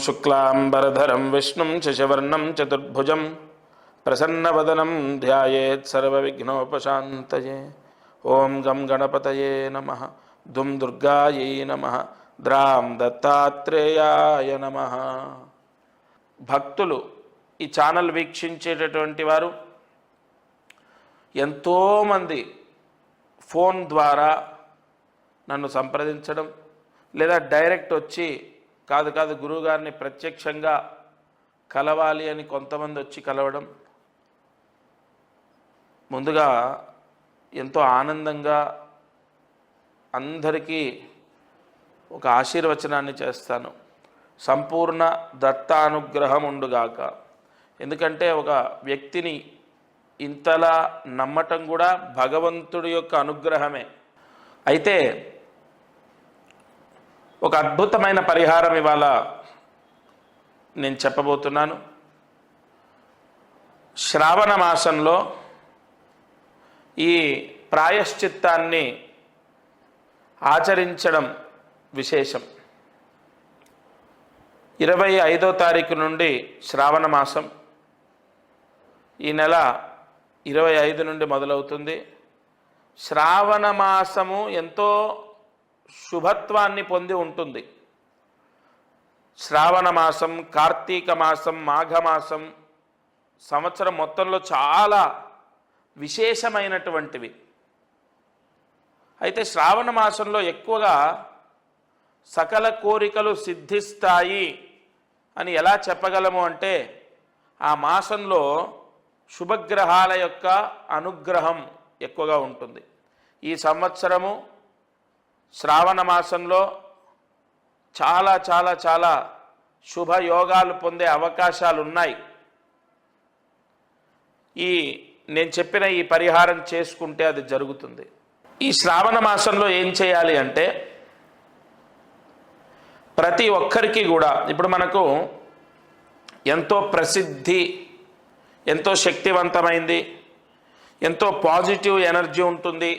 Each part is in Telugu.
శుక్లాంబరధరం విష్ణుం శశివర్ణం చతుర్భుజం ప్రసన్నవదనం ధ్యాయేత్ సర్వవిఘ్నోపశాంతయే. ఓం గం గణపతయే నమ. దుం దుర్గాయై నమ. ద్రాం దత్తాత్రేయాయ నమ. భక్తులు ఈ ఛానల్ వీక్షించేటటువంటి వారు ఎంతోమంది ఫోన్ ద్వారా నన్ను సంప్రదించడం లేదా డైరెక్ట్ వచ్చి కాదు కాదు గురువుగారిని ప్రత్యక్షంగా కలవాలి అని కొంతమంది వచ్చి కలవడం. ముందుగా ఎంతో ఆనందంగా అందరికీ ఒక ఆశీర్వచనాన్ని చేస్తాను. సంపూర్ణ దత్తానుగ్రహం ఉండుగాక ఎందుకంటే ఒక వ్యక్తిని ఇంతలా నమ్మటం కూడా భగవంతుడి యొక్క అనుగ్రహమే. అయితే ఒక అద్భుతమైన పరిహారం ఇవాళ నేను చెప్పబోతున్నాను. శ్రావణ మాసంలో ఈ ప్రాయశ్చిత్తాన్ని ఆచరించడం విశేషం. ఇరవై ఐదో తారీఖు నుండి శ్రావణ మాసం. ఈ నెల ఇరవై ఐదు నుండి మొదలవుతుంది. శ్రావణ మాసము ఎంతో శుభత్వాన్ని పొంది ఉంటుంది. శ్రావణ మాసం కార్తీక మాసం మాఘమాసం సంవత్సరం మొత్తంలో చాలా విశేషమైనటువంటివి. అయితే శ్రావణ మాసంలో ఎక్కువగా సకల కోరికలు సిద్ధిస్తాయి అని ఎలా చెప్పగలము అంటే ఆ మాసంలో శుభగ్రహాల యొక్క అనుగ్రహం ఎక్కువగా ఉంటుంది. ఈ సంవత్సరము శ్రావణ మాసంలో చాలా చాలా చాలా శుభయోగాలు పొందే అవకాశాలు ఉన్నాయి ఈ నేను చెప్పిన ఈ పరిహారం చేసుకుంటే అది జరుగుతుంది. ఈ శ్రావణ మాసంలో ఏం చేయాలి అంటే ప్రతి ఒక్కరికి కూడా ఇప్పుడు మనకు ఎంతో ప్రసిద్ధి ఎంతో శక్తివంతమైంది ఎంతో పాజిటివ్ ఎనర్జీ ఉంటుంది.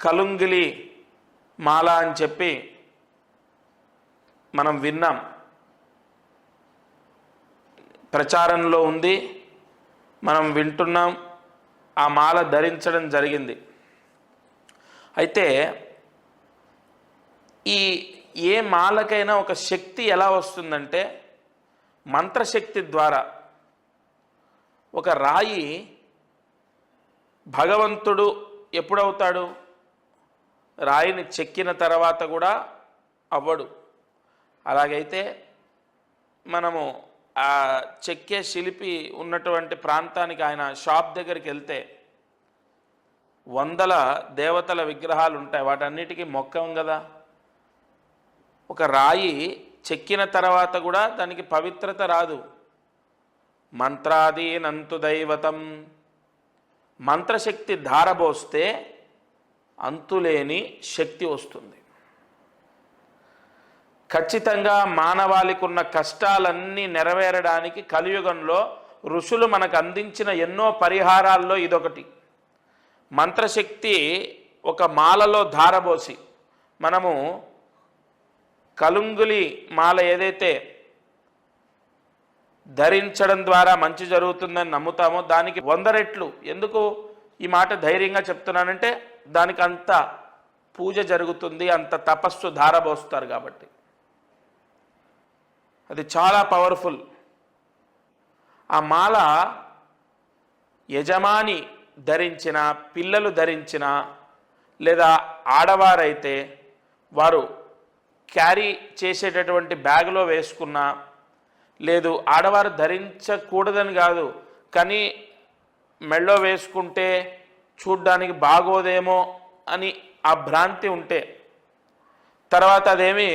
కలుంగిలి మాల అని చెప్పి మనం విన్నాం. ప్రచారంలో ఉంది మనం వింటున్నాం ఆ మాల ధరించడం జరిగింది. అయితే ఈ ఏ మాలకైనా ఒక శక్తి ఎలా వస్తుందంటే మంత్రశక్తి ద్వారా. ఒక రాయి భగవంతుడు ఎప్పుడవుతాడు? రాయిని చెక్కిన తర్వాత కూడా అవ్వడు. అలాగైతే మనము ఆ చెక్కే శిల్పి ఉన్నటువంటి ప్రాంతానికి ఆయన షాప్ దగ్గరికి వెళ్తే వందల దేవతల విగ్రహాలు ఉంటాయి. వాటన్నిటికీ మొక్కం కదా. ఒక రాయి చెక్కిన తర్వాత కూడా దానికి పవిత్రత రాదు. మంత్రాదీనంతు దైవతం. మంత్రశక్తి ధారబోస్తే అంతులేని శక్తి వస్తుంది. ఖచ్చితంగా మానవాళికి ఉన్న కష్టాలన్నీ నెరవేరడానికి కలియుగంలో ఋషులు మనకు అందించిన ఎన్నో పరిహారాల్లో ఇదొకటి. మంత్రశక్తి ఒక మాలలో ధారబోసి మనము కలుంగులి మాల ఏదైతే ధరించడం ద్వారా మంచి జరుగుతుందని నమ్ముతామో దానికి వంద రెట్లు. ఎందుకు? ఈ మాట ధైర్యంగా చెప్తున్నానంటే దానికి అంత పూజ జరుగుతుంది అంత తపస్సు ధారబోస్తారు కాబట్టి. అది చాలా పవర్ఫుల్. ఆ మాల యజమాని ధరించిన పిల్లలు ధరించిన లేదా ఆడవారైతే వారు క్యారీ చేసేటటువంటి బ్యాగ్లో వేసుకున్న లేదు ఆడవారు ధరించకూడదని కాదు కానీ మెళ్ళో వేసుకుంటే చూడ్డానికి బాగోదేమో అని ఆ భ్రాంతి ఉంటే తర్వాత అదేమి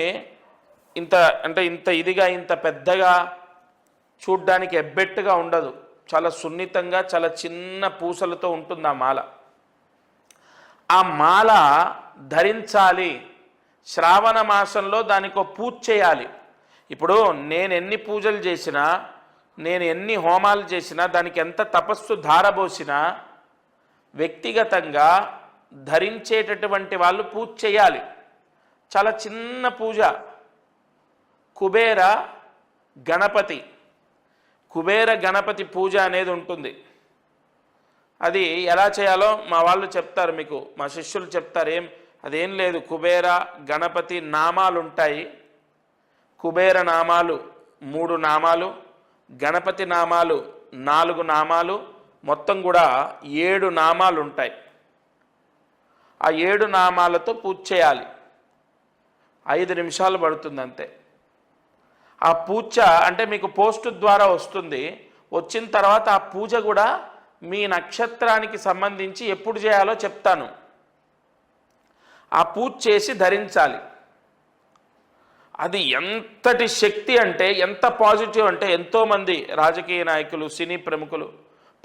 ఇంత అంటే ఇంత ఇదిగా ఇంత పెద్దగా చూడ్డానికి ఎబ్బెట్టుగా ఉండదు. చాలా సున్నితంగా చాలా చిన్న పూసలతో ఉంటుంది ఆ మాల. ఆ మాల ధరించాలి. శ్రావణ మాసంలో దానికో పూజ చేయాలి. ఇప్పుడు నేను ఎన్ని పూజలు చేసినా నేను ఎన్ని హోమాలు చేసినా దానికి ఎంత తపస్సు ధారబోసినా వ్యక్తిగతంగా ధరించేటటువంటి వాళ్ళు పూజ చేయాలి. చాలా చిన్న పూజ. కుబేర గణపతి. కుబేర గణపతి పూజ అనేది ఉంటుంది. అది ఎలా చేయాలో మా వాళ్ళు చెప్తారు మీకు. మా శిష్యులు చెప్తారు ఏం అదేం లేదు. కుబేర గణపతి నామాలు ఉంటాయి కుబేర నామాలు మూడు నామాలు గణపతి నామాలు నాలుగు నామాలు మొత్తం కూడా ఏడు నామాలు ఉంటాయి ఆ ఏడు నామాలతో పూజ చేయాలి. ఐదు నిమిషాలు పడుతుంది అంతే ఆ పూజ అంటే మీకు పోస్ట్ ద్వారా వస్తుంది. వచ్చిన తర్వాత ఆ పూజ కూడా మీ నక్షత్రానికి సంబంధించి ఎప్పుడు చేయాలో చెప్తాను. ఆ పూజ చేసి ధరించాలి. అది ఎంతటి శక్తి అంటే ఎంత పాజిటివ్ అంటే ఎంతోమంది రాజకీయ నాయకులు సినీ ప్రముఖులు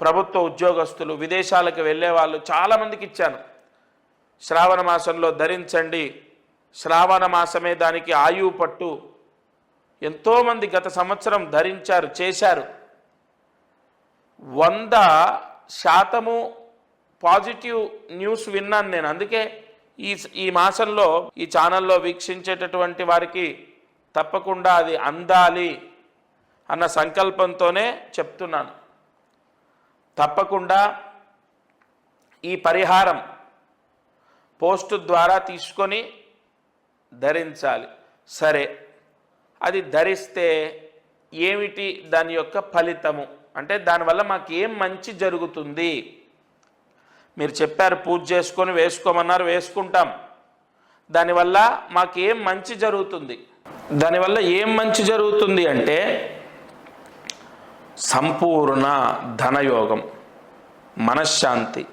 ప్రభుత్వ ఉద్యోగస్తులు విదేశాలకు వెళ్ళే వాళ్ళు చాలామందికి ఇచ్చాను. శ్రావణ మాసంలో ధరించండి. శ్రావణ మాసమే దానికి ఆయువు పట్టు. ఎంతోమంది గత సంవత్సరం ధరించారు చేశారు. వంద శాతము పాజిటివ్ న్యూస్ విన్నాను నేను. అందుకే ఈ ఈ మాసంలో ఈ ఛానల్లో వీక్షించేటటువంటి వారికి తప్పకుండా అది అందాలి అన్న సంకల్పంతోనే చెప్తున్నాను. తప్పకుండా ఈ పరిహారం పోస్టు ద్వారా తీసుకొని ధరించాలి. సరే అది ధరిస్తే ఏమిటి దాని యొక్క ఫలితము? అంటే దానివల్ల మాకు ఏం మంచి జరుగుతుంది? మీరు చెప్పారు పూజ చేసుకొని వేసుకోమన్నారు వేసుకుంటాం. దానివల్ల మాకేం మంచి జరుగుతుంది? దానివల్ల ఏం మంచి జరుగుతుంది అంటే సంపూర్ణ ధనయోగం మనశ్శాంతి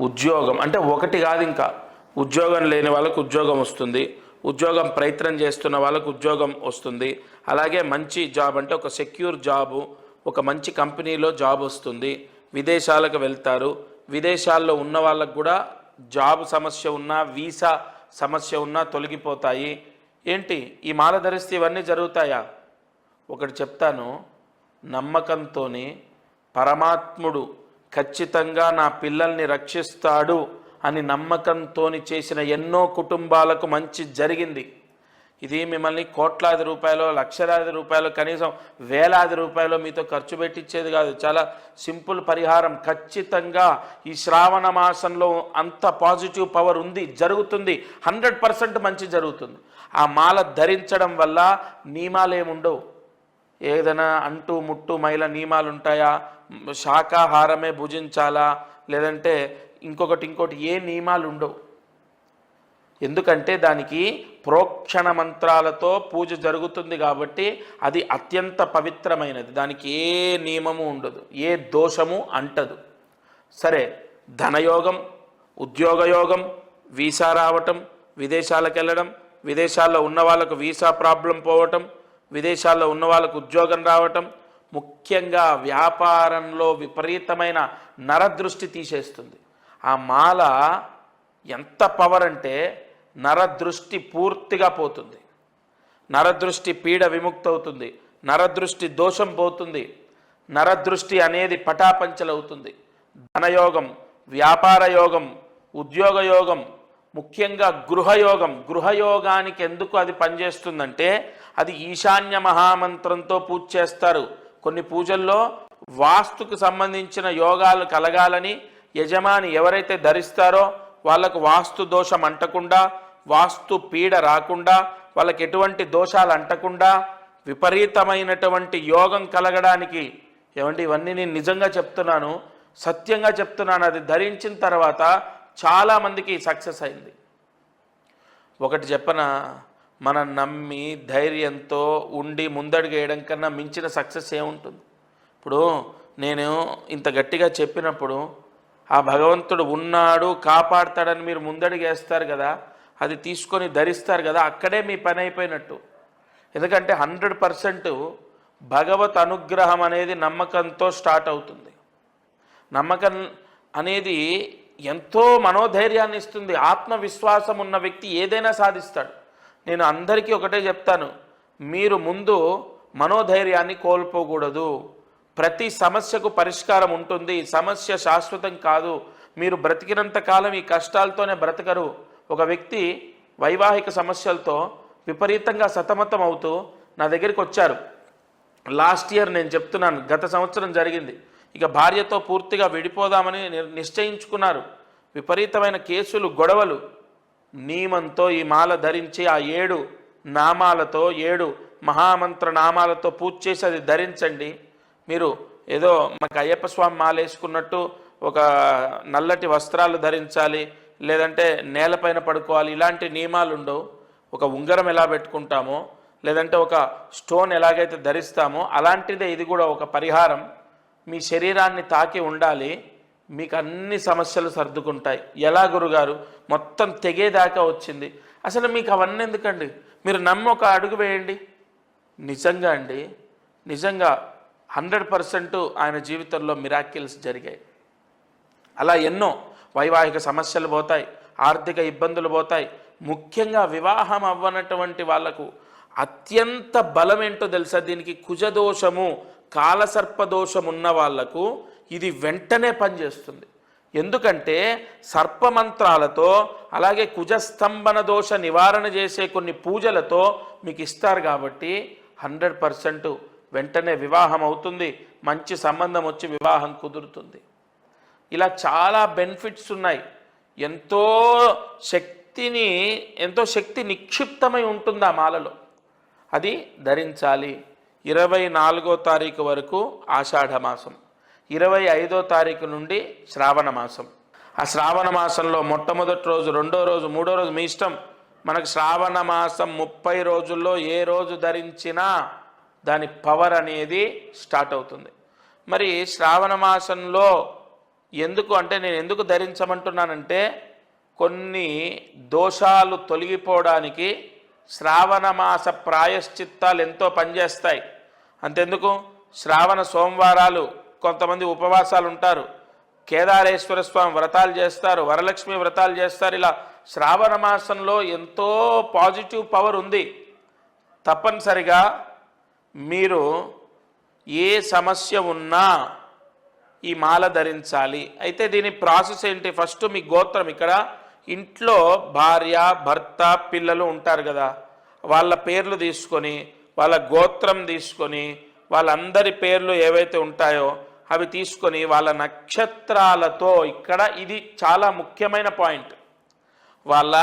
ఉద్యోగం. అంటే ఒకటి కాదు ఇంకా. ఉద్యోగం లేని వాళ్ళకు ఉద్యోగం వస్తుంది. ఉద్యోగం ప్రయత్నం చేస్తున్న వాళ్ళకు ఉద్యోగం వస్తుంది. అలాగే మంచి జాబ్ అంటే ఒక సెక్యూర్ జాబు ఒక మంచి కంపెనీలో జాబ్ వస్తుంది. విదేశాలకు వెళ్తారు. విదేశాల్లో ఉన్న వాళ్ళకు కూడా జాబ్ సమస్య ఉన్నా వీసా సమస్య ఉన్నా తొలగిపోతాయి. ఏంటి? ఈ మాల ధరిస్తే ఇవన్నీ జరుగుతాయా? ఒకటి చెప్తాను. నమ్మకంతోనే పరమాత్ముడు ఖచ్చితంగా నా పిల్లల్ని రక్షిస్తాడు అని నమ్మకంతో చేసిన ఎన్నో కుటుంబాలకు మంచి జరిగింది. ఇది మిమ్మల్ని కోట్లాది రూపాయలు లక్షలాది రూపాయలు కనీసం వేలాది రూపాయలు మీతో ఖర్చు పెట్టించేది కాదు. చాలా సింపుల్ పరిహారం. ఖచ్చితంగా ఈ శ్రావణ మాసంలో అంత పాజిటివ్ పవర్ ఉంది జరుగుతుంది. హండ్రెడ్ పర్సెంట్ మంచి జరుగుతుంది. ఆ మాల ధరించడం వల్ల నియమాలు ఏముండవు ఏదైనా అంటు ముట్టు మైల నియమాలు ఉంటాయా శాకాహారమే భుజించాలా? లేదంటే ఇంకొకటి ఇంకోటి ఏ నియమాలు ఉండవు ఎందుకంటే దానికి ప్రోక్షణ మంత్రాలతో పూజ జరుగుతుంది కాబట్టి అది అత్యంత పవిత్రమైనది. దానికి ఏ నియమము ఉండదు ఏ దోషము అంటదు. సరే ధనయోగం ఉద్యోగయోగం వీసా రావటం విదేశాలకు వెళ్ళడం విదేశాల్లో ఉన్న వాళ్ళకు వీసా ప్రాబ్లం పోవటం విదేశాల్లో ఉన్న వాళ్ళకు ఉద్యోగం రావటం ముఖ్యంగా వ్యాపారంలో విపరీతమైన నరదృష్టి తీసేస్తుంది. ఆ మాల ఎంత పవర్ అంటే నరదృష్టి పూర్తిగా పోతుంది. నరదృష్టి పీడ విముక్తవుతుంది. నరదృష్టి దోషం పోతుంది. నరదృష్టి అనేది పటాపంచలవుతుంది. ధనయోగం వ్యాపార యోగం ఉద్యోగ యోగం ముఖ్యంగా గృహయోగం గృహయోగానికి ఎందుకు అది పనిచేస్తుందంటే అది ఈశాన్య మహామంత్రంతో పూజ చేస్తారు. కొన్ని పూజల్లో వాస్తుకు సంబంధించిన యోగాలు కలగాలని యజమాని ఎవరైతే ధరిస్తారో వాళ్ళకు వాస్తు దోషం అంటకుండా వాస్తు పీడ రాకుండా వాళ్ళకి ఎటువంటి దోషాలు అంటకుండా విపరీతమైనటువంటి యోగం కలగడానికి ఏమంటే ఇవన్నీ నేను నిజంగా చెప్తున్నాను సత్యంగా చెప్తున్నాను అది ధరించిన తర్వాత చాలామందికి సక్సెస్ అయింది. ఒకటి చెప్పనా? మనం నమ్మి ధైర్యంతో ఉండి ముందడుగేయడం కన్నా మించిన సక్సెస్ ఏముంటుంది? ఇప్పుడు నేను ఇంత గట్టిగా చెప్పినప్పుడు ఆ భగవంతుడు ఉన్నాడు కాపాడతాడని మీరు ముందడుగేస్తారు కదా అది తీసుకొని ధరిస్తారు కదా అక్కడే మీ పని అయిపోయినట్టు. ఎందుకంటే హండ్రెడ్ పర్సెంట్ భగవత్ అనుగ్రహం అనేది నమ్మకంతో స్టార్ట్ అవుతుంది. నమ్మకం అనేది ఎంతో మనోధైర్యాన్ని ఇస్తుంది ఆత్మవిశ్వాసం ఉన్న వ్యక్తి ఏదైనా సాధిస్తాడు. నేను అందరికీ ఒకటే చెప్తాను. మీరు ముందు మనోధైర్యాన్ని కోల్పోకూడదు. ప్రతి సమస్యకు పరిష్కారం ఉంటుంది. సమస్య శాశ్వతం కాదు. మీరు బ్రతికినంత కాలం ఈ కష్టాలతోనే బ్రతకరు. ఒక వ్యక్తి వైవాహిక సమస్యలతో విపరీతంగా సతమతం అవుతూ నా దగ్గరికి వచ్చారు. లాస్ట్ ఇయర్ నేను చెప్తున్నాను గత సంవత్సరం జరిగింది. ఇక భార్యతో పూర్తిగా విడిపోదామని ని- నిశ్చయించుకున్నారు. విపరీతమైన కేసులు గొడవలు. నియమంతో ఈ మాల ధరించి ఆ ఏడు నామాలతో ఏడు మహామంత్ర నామాలతో పూజ చేసి అది ధరించండి. మీరు ఏదో మాకు అయ్యప్ప స్వామి మాల వేసుకున్నట్టు ఒక నల్లటి వస్త్రాలు ధరించాలి లేదంటే నేలపైన పడుకోవాలి ఇలాంటి నియమాలు ఉండవు. ఒక ఉంగరం ఎలా పెట్టుకుంటామో లేదంటే ఒక స్టోన్ ఎలాగైతే ధరిస్తామో అలాంటిదే ఇది కూడా ఒక పరిహారం. మీ శరీరాన్ని తాకి ఉండాలి. మీకు అన్ని సమస్యలు సర్దుకుంటాయి. ఎలా గురుగారు? మొత్తం తెగేదాకా వచ్చింది. అసలు మీకు అవన్నీ ఎందుకండి? మీరు నమ్మి ఒక అడుగు వేయండి. నిజంగా అండి. నిజంగా హండ్రెడ్ పర్సెంట్ ఆయన జీవితంలో మిరాకిల్స్ జరిగాయి. అలా ఎన్నో వైవాహిక సమస్యలు పోతాయి ఆర్థిక ఇబ్బందులు పోతాయి. ముఖ్యంగా వివాహం అవ్వనటువంటి వాళ్ళకు అత్యంత బలం ఏంటో తెలుసా దీనికి? కుజదోషము కాలసర్పదోషం ఉన్న వాళ్ళకు ఇది వెంటనే పనిచేస్తుంది. ఎందుకంటే సర్పమంత్రాలతో అలాగే కుజస్తంభన దోష నివారణ చేసే కొన్ని పూజలతో మీకు ఇస్తారు కాబట్టి హండ్రెడ్ పర్సెంట్ వెంటనే వివాహం అవుతుంది. మంచి సంబంధం వచ్చి వివాహం కుదురుతుంది. ఇలా చాలా బెనిఫిట్స్ ఉన్నాయి. ఎంతో శక్తిని ఎంతో శక్తి నిక్షిప్తమై ఉంటుంది ఆ మాలలో. అది ధరించాలి. ఇరవై నాలుగో తారీఖు వరకు ఆషాఢమాసం ఇరవై ఐదో తారీఖు నుండి శ్రావణ మాసం. ఆ శ్రావణ మాసంలో మొట్టమొదటి రోజు రెండో రోజు మూడో రోజు మీ ఇష్టం. మనకు శ్రావణ మాసం ముప్పై రోజుల్లో ఏ రోజు ధరించినా దాని పవర్ అనేది స్టార్ట్ అవుతుంది. మరి శ్రావణ మాసంలో ఎందుకు అంటే నేను ఎందుకు ధరించమంటున్నానంటే కొన్ని దోషాలు తొలగిపోవడానికి శ్రావణ మాస ప్రాయశ్చిత్తాలు ఎంతో పనిచేస్తాయి. అంతెందుకు? శ్రావణ సోమవారాలు కొంతమంది ఉపవాసాలు ఉంటారు కేదారేశ్వర స్వామి వ్రతాలు చేస్తారు వరలక్ష్మి వ్రతాలు చేస్తారు. ఇలా శ్రావణ మాసంలో ఎంతో పాజిటివ్ పవర్ ఉంది. తప్పనిసరిగా మీరు ఏ సమస్య ఉన్నా ఈ మాల ధరించాలి. అయితే దీని ప్రాసెస్ ఏంటి? ఫస్ట్ మీ గోత్రం ఇక్కడ. ఇంట్లో భార్య భర్త పిల్లలు ఉంటారు కదా. వాళ్ళ పేర్లు తీసుకొని వాళ్ళ గోత్రం తీసుకొని వాళ్ళందరి పేర్లు ఏవైతే ఉంటాయో అవి తీసుకొని వాళ్ళ నక్షత్రాలతో ఇక్కడ ఇది చాలా ముఖ్యమైన పాయింట్. వాళ్ళ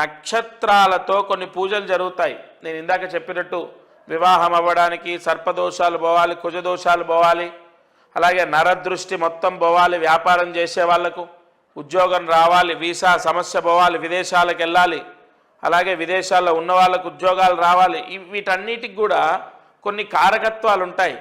నక్షత్రాలతో కొన్ని పూజలు జరుగుతాయి. నేను ఇందాక చెప్పినట్టు వివాహం అవ్వడానికి సర్పదోషాలు పోవాలి కుజదోషాలు పోవాలి అలాగే నరదృష్టి మొత్తం పోవాలి వ్యాపారం చేసే వాళ్ళకు ఉద్యోగం రావాలి వీసా సమస్య పోవాలి విదేశాలకు వెళ్ళాలి అలాగే విదేశాల్లో ఉన్న వాళ్ళకు ఉద్యోగాలు రావాలి వీటన్నిటికి కూడా కొన్ని కారకత్వాలు ఉంటాయి.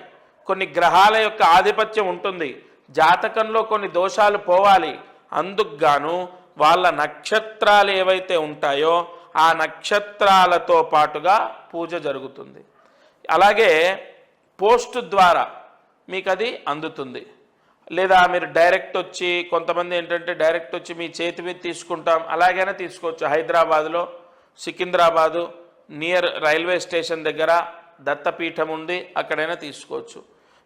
కొన్ని గ్రహాల యొక్క ఆధిపత్యం ఉంటుంది. జాతకంలో కొన్ని దోషాలు పోవాలి. అందుకు గాను వాళ్ళ నక్షత్రాలు ఏవైతే ఉంటాయో ఆ నక్షత్రాలతో పాటుగా పూజ జరుగుతుంది. అలాగే పోస్ట్ ద్వారా మీకు అది అందుతుంది. లేదా మీరు డైరెక్ట్ వచ్చి కొంతమంది ఏంటంటే డైరెక్ట్ వచ్చి మీ చేతి మీద తీసుకుంటాం అలాగైనా తీసుకోవచ్చు. హైదరాబాద్లో సికింద్రాబాదు నియర్ రైల్వే స్టేషన్ దగ్గర దత్తపీఠం ఉంది అక్కడైనా తీసుకోవచ్చు.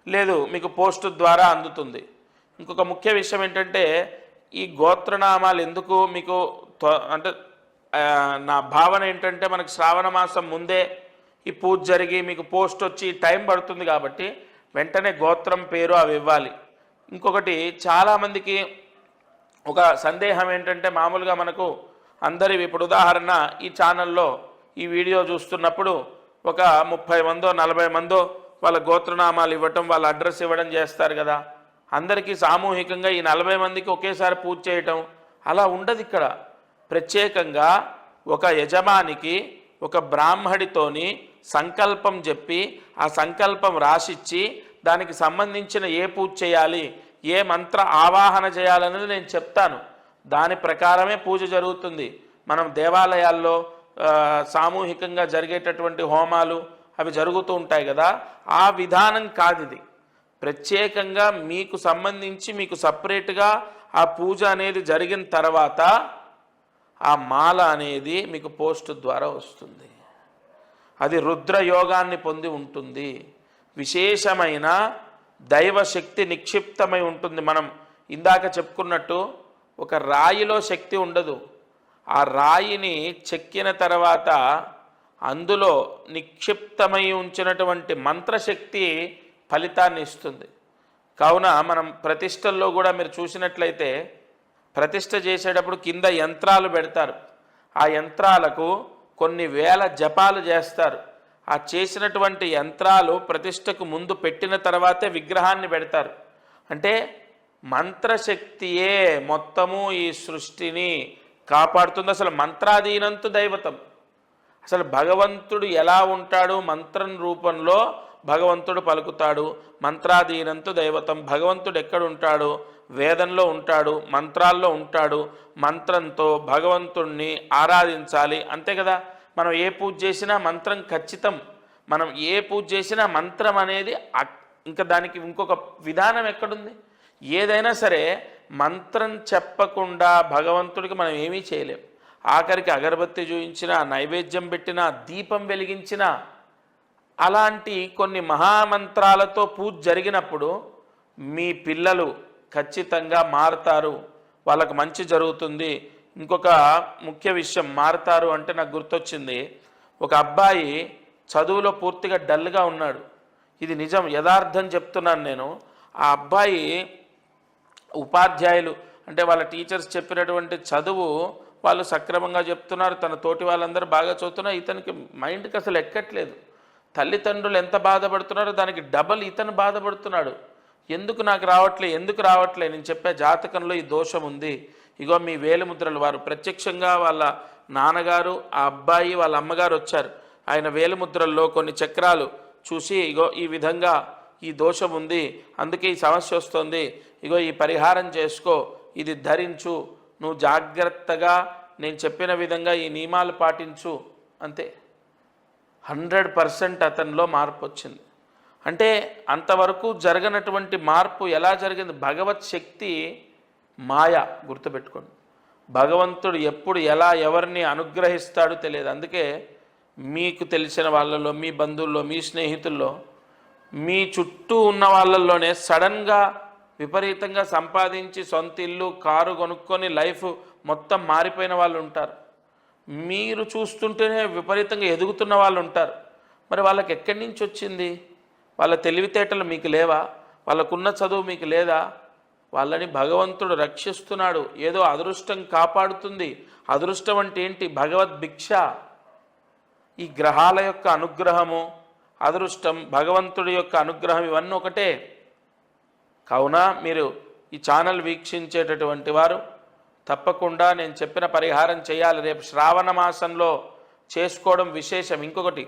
లేదు మీకు పోస్ట్ ద్వారా అందుతుంది. ఇంకొక ముఖ్య విషయం ఏంటంటే ఈ గోత్రనామాలు ఎందుకు మీకు అంటే నా భావన ఏంటంటే మనకు శ్రావణ మాసం ముందే ఈ పూజ జరిగి మీకు పోస్ట్ వచ్చి టైం పడుతుంది కాబట్టి వెంటనే గోత్రం పేరు అవి ఇవ్వాలి. ఇంకొకటి చాలామందికి ఒక సందేహం ఏంటంటే మామూలుగా మనకు అందరి ఇప్పుడు ఉదాహరణ ఈ ఛానల్లో ఈ వీడియో చూస్తున్నప్పుడు ఒక ముప్పై మందో నలభై మందో వాళ్ళ గోత్రనామాలు ఇవ్వటం వాళ్ళ అడ్రస్ ఇవ్వడం చేస్తారు కదా. అందరికీ సామూహికంగా ఈ నలభై మందికి ఒకేసారి పూజ చేయటం అలా ఉండదు ఇక్కడ. ప్రత్యేకంగా ఒక యజమానికి ఒక బ్రాహ్మడితోని సంకల్పం చెప్పి ఆ సంకల్పం రాసిచ్చి దానికి సంబంధించిన ఏ పూజ చేయాలి ఏ మంత్ర ఆవాహన చేయాలనేది నేను చెప్తాను. దాని ప్రకారమే పూజ జరుగుతుంది. మనం దేవాలయాల్లో సామూహికంగా జరిగేటటువంటి హోమాలు అవి జరుగుతూ ఉంటాయి కదా ఆ విధానం కాదు ఇది ప్రత్యేకంగా మీకు సంబంధించి మీకు సపరేట్గా ఆ పూజ అనేది జరిగిన తర్వాత ఆ మాల అనేది మీకు పోస్ట్ ద్వారా వస్తుంది. అది రుద్ర యోగాన్ని పొంది ఉంటుంది. విశేషమైన దైవశక్తి నిక్షిప్తమై ఉంటుంది. మనం ఇందాక చెప్పుకున్నట్టు ఒక రాయిలో శక్తి ఉండదు. ఆ రాయిని చెక్కిన తర్వాత అందులో నిక్షిప్తమై ఉంచినటువంటి మంత్రశక్తి ఫలితాన్ని ఇస్తుంది. కావున మనం ప్రతిష్టల్లో కూడా మీరు చూసినట్లయితే ప్రతిష్ట చేసేటప్పుడు కింద యంత్రాలు పెడతారు. ఆ యంత్రాలకు కొన్ని వేల జపాలు చేస్తారు. ఆ చేసినటువంటి యంత్రాలు ప్రతిష్టకు ముందు పెట్టిన తర్వాతే విగ్రహాన్ని పెడతారు. అంటే మంత్రశక్తియే మొత్తము ఈ సృష్టిని కాపాడుతుంది. అసలు మంత్రాధీనంతు దైవతం. అసలు భగవంతుడు ఎలా ఉంటాడు మంత్రం రూపంలో భగవంతుడు పలుకుతాడు. మంత్రాధీనంతు దైవతం. భగవంతుడు ఎక్కడ ఉంటాడు? వేదంలో ఉంటాడు మంత్రాల్లో ఉంటాడు. మంత్రంతో భగవంతుణ్ణి ఆరాధించాలి. అంతే కదా? మనం ఏ పూజ చేసినా మంత్రం ఖచ్చితం. మనం ఏ పూజ చేసినా మంత్రం అనేది ఇంకా దానికి ఇంకొక విధానం ఎక్కడుంది? ఏదైనా సరే మంత్రం చెప్పకుండా భగవంతుడికి మనం ఏమీ చేయలేం. ఆఖరికి అగరబత్తి చూయించినా నైవేద్యం పెట్టినా దీపం వెలిగించినా అలాంటి కొన్ని మహామంత్రాలతో పూజ జరిగినప్పుడు మీ పిల్లలు ఖచ్చితంగా మారుతారు. వాళ్ళకు మంచి జరుగుతుంది. ఇంకొక ముఖ్య విషయం మారుతారు అంటే నాకు గుర్తొచ్చింది. ఒక అబ్బాయి చదువులో పూర్తిగా డల్గా ఉన్నాడు. ఇది నిజం యథార్థం చెప్తున్నాను నేను. ఆ అబ్బాయి ఉపాధ్యాయులు అంటే వాళ్ళ టీచర్స్ చెప్పినటువంటి చదువు వాళ్ళు సక్రమంగా చెప్తున్నారు తన తోటి వాళ్ళందరూ బాగా చదువుతున్నారు ఇతనికి మైండ్కి అసలు ఎక్కట్లేదు. తల్లిదండ్రులు ఎంత బాధపడుతున్నారో దానికి డబల్ ఇతను బాధపడుతున్నాడు. ఎందుకు నాకు రావట్లే ఎందుకు రావట్లే? నేను చెప్పే జాతకంలో ఈ దోషం ఉంది. ఇగో మీ వేలిముద్రలు వారు. ప్రత్యక్షంగా వాళ్ళ నాన్నగారు ఆ అబ్బాయి వాళ్ళ అమ్మగారు వచ్చారు. ఆయన వేలిముద్రల్లో కొన్ని చక్రాలు చూసి ఇగో ఈ విధంగా ఈ దోషం ఉంది అందుకే ఈ సమస్య వస్తుంది. ఇగో ఈ పరిహారం చేసుకో ఇది ధరించు నువ్వు జాగ్రత్తగా నేను చెప్పిన విధంగా ఈ నియమాలు పాటించు అంతే. హండ్రెడ్ పర్సెంట్ అతనిలో మార్పు వచ్చింది. అంటే అంతవరకు జరగనటువంటి మార్పు ఎలా జరిగింది? భగవత్ శక్తి మాయ గుర్తుపెట్టుకోండి. భగవంతుడు ఎప్పుడు ఎలా ఎవరిని అనుగ్రహిస్తాడో తెలియదు. అందుకే మీకు తెలిసిన వాళ్ళలో మీ బంధువుల్లో మీ స్నేహితుల్లో మీ చుట్టూ ఉన్న వాళ్ళల్లోనే సడన్గా విపరీతంగా సంపాదించి సొంత ఇల్లు కారు కొనుక్కొని లైఫ్ మొత్తం మారిపోయిన వాళ్ళు ఉంటారు. మీరు చూస్తుంటేనే విపరీతంగా ఎదుగుతున్న వాళ్ళు ఉంటారు. మరి వాళ్ళకి ఎక్కడి నుంచి వచ్చింది? వాళ్ళ తెలివితేటలు మీకు లేవా? వాళ్ళకున్న చదువు మీకు లేదా? వాళ్ళని భగవంతుడు రక్షిస్తున్నాడు. ఏదో అదృష్టం కాపాడుతుంది. అదృష్టం అంటే ఏంటి? భగవద్ భిక్ష. ఈ గ్రహాల యొక్క అనుగ్రహము అదృష్టం భగవంతుడి యొక్క అనుగ్రహం ఇవన్నీ ఒకటే. కావున మీరు ఈ ఛానల్ వీక్షించేటటువంటి వారు తప్పకుండా నేను చెప్పిన పరిహారం చేయాలి. రేపు శ్రావణ మాసంలో చేసుకోవడం విశేషం. ఇంకొకటి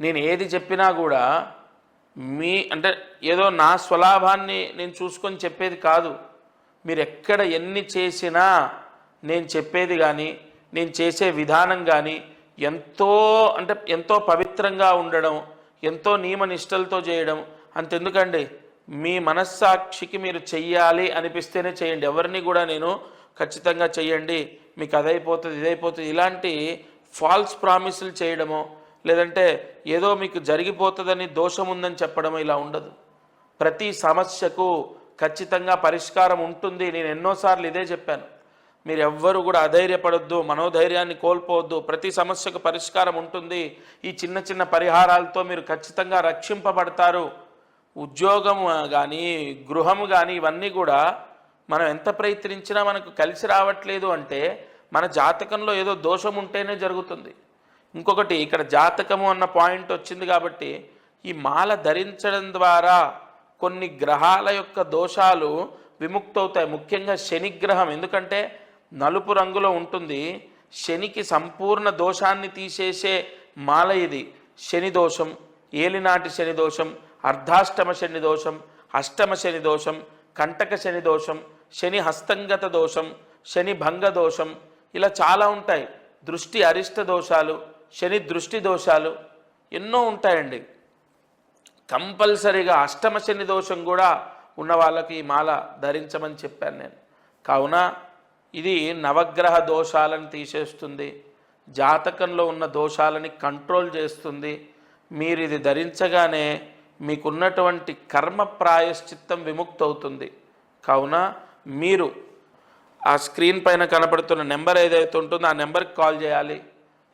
నేను ఏది చెప్పినా కూడా మీ అంటే ఏదో నా స్వలాభాన్ని నేను చూసుకొని చెప్పేది కాదు. మీరు ఎక్కడ ఎన్ని చేసినా నేను చెప్పేది కానీ నేను చేసే విధానం కానీ ఎంతో అంటే ఎంతో పవిత్రంగా ఉండడం ఎంతో నియమ నిష్టలతో చేయడం అంతెందుకండి. మీ మనస్సాక్షికి మీరు చెయ్యాలి అనిపిస్తేనే చేయండి. ఎవరిని కూడా నేను ఖచ్చితంగా చెయ్యండి. మీకు అదైపోతుంది ఇదైపోతుంది ఇలాంటి ఫాల్స్ ప్రామిసులు చేయడమో లేదంటే ఏదో మీకు జరిగిపోతుందని దోషం ఉందని చెప్పడం ఇలా ఉండదు. ప్రతి సమస్యకు ఖచ్చితంగా పరిష్కారం ఉంటుంది. నేను ఎన్నోసార్లు ఇదే చెప్పాను. మీరు ఎవ్వరు కూడా అధైర్యపడొద్దు మనోధైర్యాన్ని కోల్పోవద్దు. ప్రతి సమస్యకు పరిష్కారం ఉంటుంది. ఈ చిన్న చిన్న పరిహారాలతో మీరు ఖచ్చితంగా రక్షింపబడతారు. ఉద్యోగం కానీ గృహము కానీ ఇవన్నీ కూడా మనం ఎంత ప్రయత్నించినా మనకు కలిసి రావట్లేదు అంటే మన జాతకంలో ఏదో దోషం ఉంటేనే జరుగుతుంది. ఇంకొకటి ఇక్కడ జాతకము అన్న పాయింట్ వచ్చింది కాబట్టి ఈ మాల ధరించడం ద్వారా కొన్ని గ్రహాల యొక్క దోషాలు విముక్తవుతాయి. ముఖ్యంగా శనిగ్రహం ఎందుకంటే నలుపు రంగులో ఉంటుంది. శనికి సంపూర్ణ దోషాన్ని తీసేసే మాల ఇది. శని దోషం ఏలినాటి శని దోషం అర్ధాష్టమ శని దోషం అష్టమ శని దోషం కంటక శని దోషం శని హస్తంగత దోషం శని భంగ దోషం ఇలా చాలా ఉంటాయి. దృష్టి అరిష్ట దోషాలు శని దృష్టి దోషాలు ఎన్నో ఉంటాయండి. కంపల్సరీగా అష్టమ శని దోషం కూడా ఉన్న వాళ్ళకి ఈ మాల ధరించమని చెప్పాను నేను. కావున ఇది నవగ్రహ దోషాలను తీసేస్తుంది. జాతకంలో ఉన్న దోషాలని కంట్రోల్ చేస్తుంది. మీరు ఇది ధరించగానే మీకున్నటువంటి కర్మ ప్రాయశ్చిత్తం విముక్తవుతుంది. కావున మీరు ఆ స్క్రీన్ పైన కనపడుతున్న నెంబర్ ఏదైతే ఉంటుందో ఆ నెంబర్కి కాల్ చేయాలి.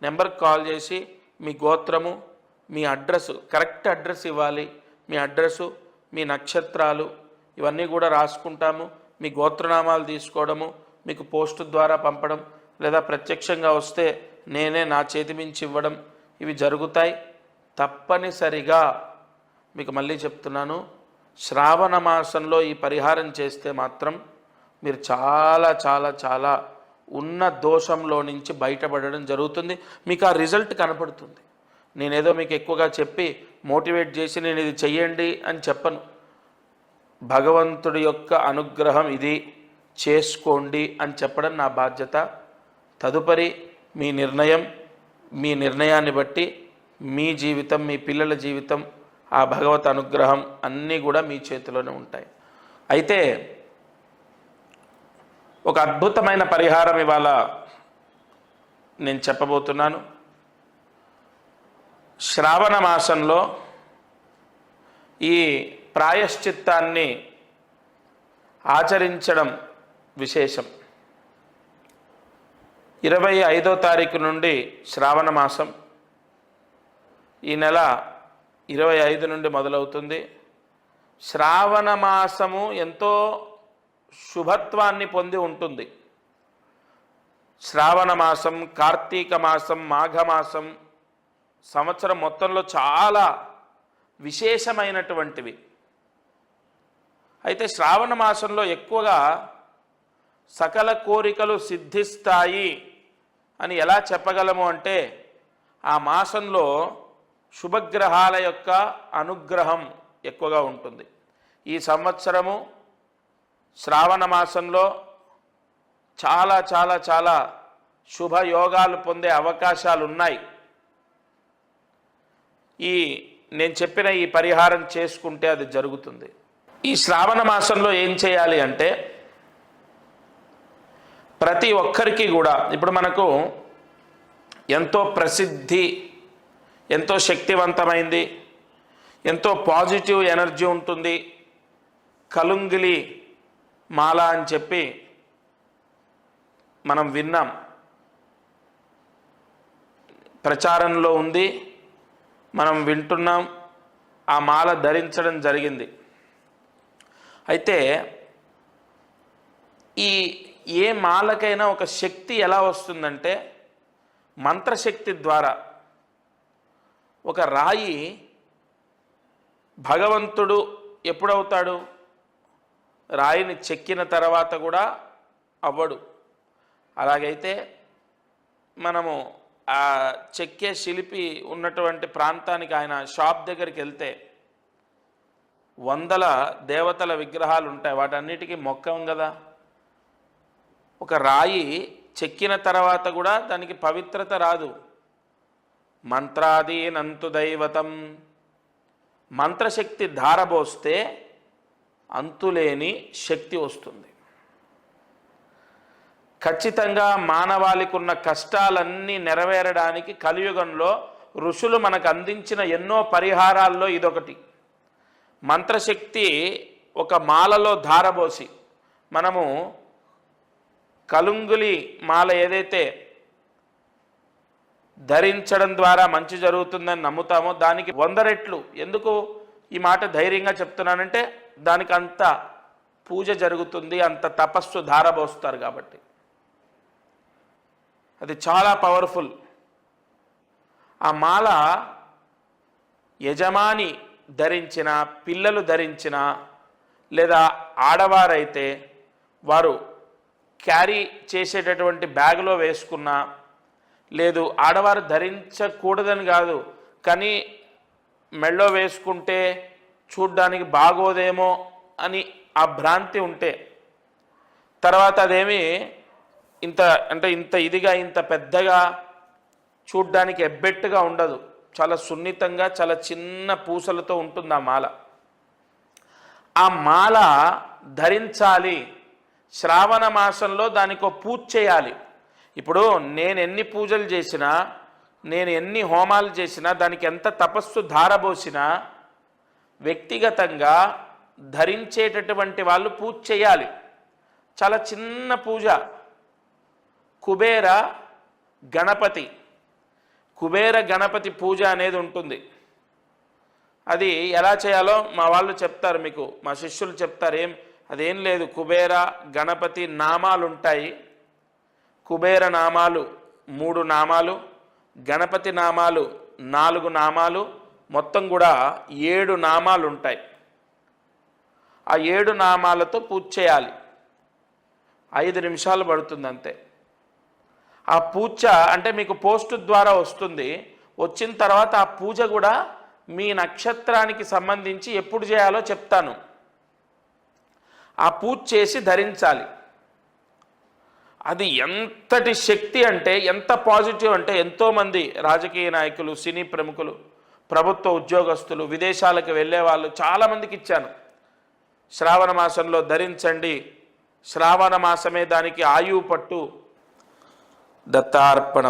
నెంబర్కి కాల్ చేసి మీ గోత్రము మీ అడ్రస్ కరెక్ట్ అడ్రస్ ఇవ్వాలి. మీ అడ్రస్సు మీ నక్షత్రాలు ఇవన్నీ కూడా రాసుకుంటాము. మీ గోత్రనామాలు తీసుకోవడము మీకు పోస్ట్ ద్వారా పంపడం లేదా ప్రత్యక్షంగా వస్తే నేనే నా చేతి మించి ఇవ్వడం ఇవి జరుగుతాయి తప్పనిసరిగా. మీకు మళ్ళీ చెప్తున్నాను. శ్రావణ మాసంలో ఈ పరిహారం చేస్తే మాత్రం మీరు చాలా చాలా చాలా ఉన్న దోషంలో నుంచి బయటపడడం జరుగుతుంది. మీకు ఆ రిజల్ట్ కనపడుతుంది. నేనేదో మీకు ఎక్కువగా చెప్పి మోటివేట్ చేసి నేను ఇది చెయ్యండి అని చెప్పను. భగవంతుడి యొక్క అనుగ్రహం ఇది. చేసుకోండి అని చెప్పడం నా బాధ్యత. తదుపరి మీ నిర్ణయం మీ నిర్ణయాన్ని బట్టి మీ జీవితం మీ పిల్లల జీవితం ఆ భగవత్ అనుగ్రహం అన్నీ కూడా మీ చేతిలోనే ఉంటాయి. అయితే ఒక అద్భుతమైన పరిహారం ఇవాళ నేను చెప్పబోతున్నాను. శ్రావణ మాసంలో ఈ ప్రాయశ్చిత్తాన్ని ఆచరించడం విశేషం. ఇరవై ఐదో తారీఖు నుండి శ్రావణ మాసం. ఈ నెల ఇరవై ఐదు నుండి మొదలవుతుంది. శ్రావణ మాసము ఎంతో శుభత్వాన్ని పొంది ఉంటుంది. శ్రావణ మాసం కార్తీక మాసం మాఘమాసం సంవత్సరం మొత్తంలో చాలా విశేషమైనటువంటివి. అయితే శ్రావణ మాసంలో ఎక్కువగా సకల కోరికలు సిద్ధిస్తాయి అని ఎలా చెప్పగలము అంటే ఆ మాసంలో శుభగ్రహాల యొక్క అనుగ్రహం ఎక్కువగా ఉంటుంది. ఈ సంవత్సరము శ్రావణ మాసంలో చాలా చాలా చాలా శుభయోగాలు పొందే అవకాశాలు ఉన్నాయి ఈ నేను చెప్పిన ఈ పరిహారం చేసుకుంటే అది జరుగుతుంది. ఈ శ్రావణ మాసంలో ఏం చేయాలి అంటే ప్రతి ఒక్కరికి కూడా ఇప్పుడు మనకు ఎంతో ప్రసిద్ధి ఎంతో శక్తివంతమైంది ఎంతో పాజిటివ్ ఎనర్జీ ఉంటుంది. కలుంగిలి మాల అని చెప్పి మనం విన్నాం. ప్రచారంలో ఉంది మనం వింటున్నాం ఆ మాల ధరించడం జరిగింది. అయితే ఈ ఏ మాలకైనా ఒక శక్తి ఎలా వస్తుందంటే మంత్రశక్తి ద్వారా ఒక రాయి భగవంతుడు ఎప్పుడవుతాడు? రాయిని చెక్కిన తర్వాత కూడా అవ్వడు. అలాగైతే మనము ఆ చెక్కే శిల్పి ఉన్నటువంటి ప్రాంతానికి ఆయన షాప్ దగ్గరికి వెళ్తే వందల దేవతల విగ్రహాలు ఉంటాయి. వాటన్నిటికీ మొక్కం కదా. ఒక రాయి చెక్కిన తర్వాత కూడా దానికి పవిత్రత రాదు. మంత్రాదీనంతు దైవతం. మంత్రశక్తి ధారబోస్తే అంతులేని శక్తి వస్తుంది. ఖచ్చితంగా మానవాళికి ఉన్న కష్టాలన్నీ నెరవేరడానికి కలియుగంలో ఋషులు మనకు అందించిన ఎన్నో పరిహారాల్లో ఇదొకటి. మంత్రశక్తి ఒక మాలలో ధారబోసి మనము కలుంగులి మాల ఏదైతే ధరించడం ద్వారా మంచి జరుగుతుందని నమ్ముతామో దానికి వంద రెట్లు. ఎందుకు ఈ మాట ధైర్యంగా చెప్తున్నానంటే దానికి అంత పూజ జరుగుతుంది అంత తపస్సు ధారబోస్తారు కాబట్టి. అది చాలా పవర్ఫుల్. ఆ మాల యజమాని ధరించిన పిల్లలు ధరించిన లేదా ఆడవారైతే వారు క్యారీ చేసేటటువంటి బ్యాగులో వేసుకున్న లేదు ఆడవారు ధరించకూడదని కాదు కానీ మెళ్ళో వేసుకుంటే చూడ్డానికి బాగోదేమో అని ఆ భ్రాంతి ఉంటే తర్వాత అదేమి ఇంత అంటే ఇంత ఇదిగా ఇంత పెద్దగా చూడ్డానికి ఎబ్బెట్టుగా ఉండదు. చాలా సున్నితంగా చాలా చిన్న పూసలతో ఉంటుంది ఆ మాల. ఆ మాల ధరించాలి. శ్రావణ మాసంలో దానికో పూజ చేయాలి. ఇప్పుడు నేను ఎన్ని పూజలు చేసినా నేను ఎన్ని హోమాలు చేసినా దానికి ఎంత తపస్సు ధారబోసినా వ్యక్తిగతంగా ధరించేటటువంటి వాళ్ళు పూజ చేయాలి. చాలా చిన్న పూజ. కుబేర గణపతి. కుబేర గణపతి పూజ అనేది ఉంటుంది. అది ఎలా చేయాలో మా వాళ్ళు చెప్తారు మీకు. మా శిష్యులు చెప్తారు ఏం అదేం లేదు. కుబేర గణపతి నామాలు ఉంటాయి కుబేర నామాలు మూడు నామాలు గణపతి నామాలు నాలుగు నామాలు మొత్తం కూడా ఏడు నామాలు ఉంటాయి ఆ ఏడు నామాలతో పూజ చేయాలి. ఐదు నిమిషాలు పడుతుంది అంతే ఆ పూజ అంటే మీకు పోస్ట్ ద్వారా వస్తుంది. వచ్చిన తర్వాత ఆ పూజ కూడా మీ నక్షత్రానికి సంబంధించి ఎప్పుడు చేయాలో చెప్తాను. ఆ పూజ చేసి ధరించాలి. అది ఎంతటి శక్తి అంటే ఎంత పాజిటివ్ అంటే ఎంతోమంది రాజకీయ నాయకులు సినీ ప్రముఖులు ప్రభుత్వ ఉద్యోగస్తులు విదేశాలకు వెళ్ళే వాళ్ళు చాలామందికి ఇచ్చాను. శ్రావణ మాసంలో ధరించండి. శ్రావణ మాసమే దానికి ఆయువు పట్టు. దత్తార్పణ